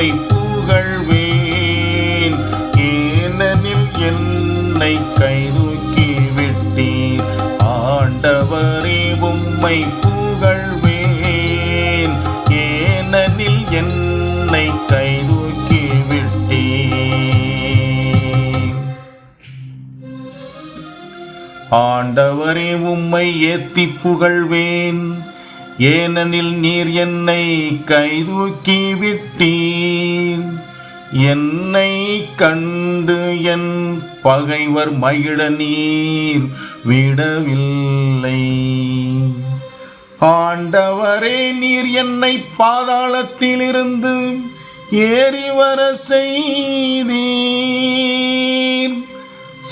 உம்மை புகழ்வேன் ஏனெனில் என்னை கைதூக்கி விட்டீர் ஆண்டவரே உம்மை புகழ்வேன் ஏனெனில் என்னை கைதூக்கி விட்டீர் ஆண்டவரே உம்மை ஏத்தி புகழ்வேன். ஏனெனில் நீர் என்னை கைதூக்கி விட்டீர். என்னை கண்டு என் பகைவர் மகிழ நீர் விடவில்லை. ஆண்டவரே நீர் என்னை பாதாளத்திலிருந்து ஏறி வர செய்தீர்.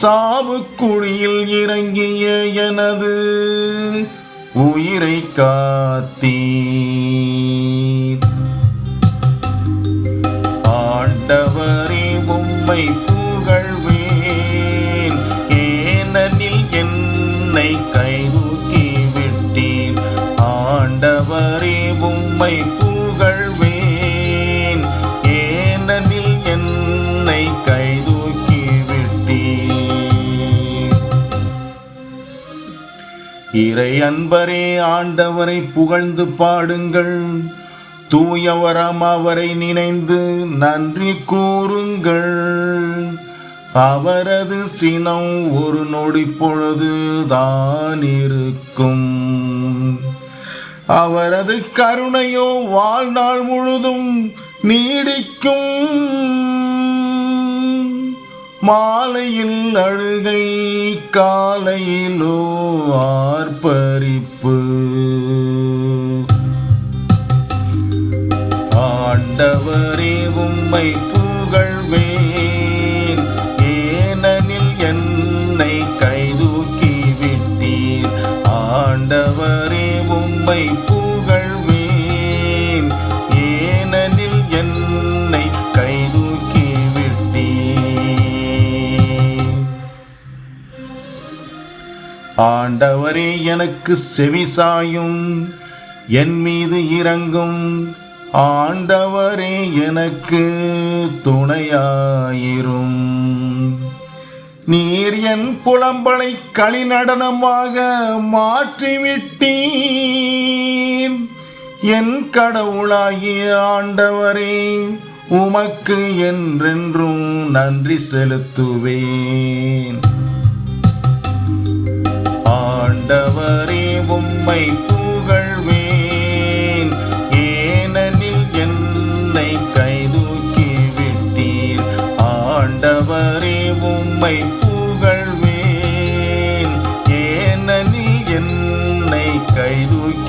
சாவுக்குழியில் இறங்கிய எனது உயிரை காத்தீர். ஆண்டவரே உம்மை புகழ்வேன். ஏனெனில் என்னை கைதூக்கி விட்டீர். ஆண்டவரே உம்மை புகழ் இறை அன்பரே ஆண்டவரை புகழ்ந்து பாடுங்கள். தூயவரம் அவரை நினைந்து நன்றி கூறுங்கள். அவரது சினம் ஒரு நொடி பொழுது தான் இருக்கும். அவரது கருணையோ வாழ்நாள் முழுதும் நீடிக்கும். மாலையில் அழுகை காலையிலோ ஆர்ப்பரிப்பு. ஆண்டவரே உம்மை ஆண்டவரே எனக்கு செவிசாயும் என் மீது இறங்கும். ஆண்டவரே எனக்கு துணையாயிரும். நீர் என் புலம்பலை களிநடனமாக மாற்றிவிட்டீர். என் கடவுளாகிய ஆண்டவரே உமக்கு என்றென்றும் நன்றி செலுத்துவேன். ஆண்டவரே உம்மை புகழ்வேன். ஏனெனில் என்னை கைதூக்கி விட்டீர். ஆண்டவரே உம்மை புகழ்வேன். ஏனெனில் என்னை கைதூக்கி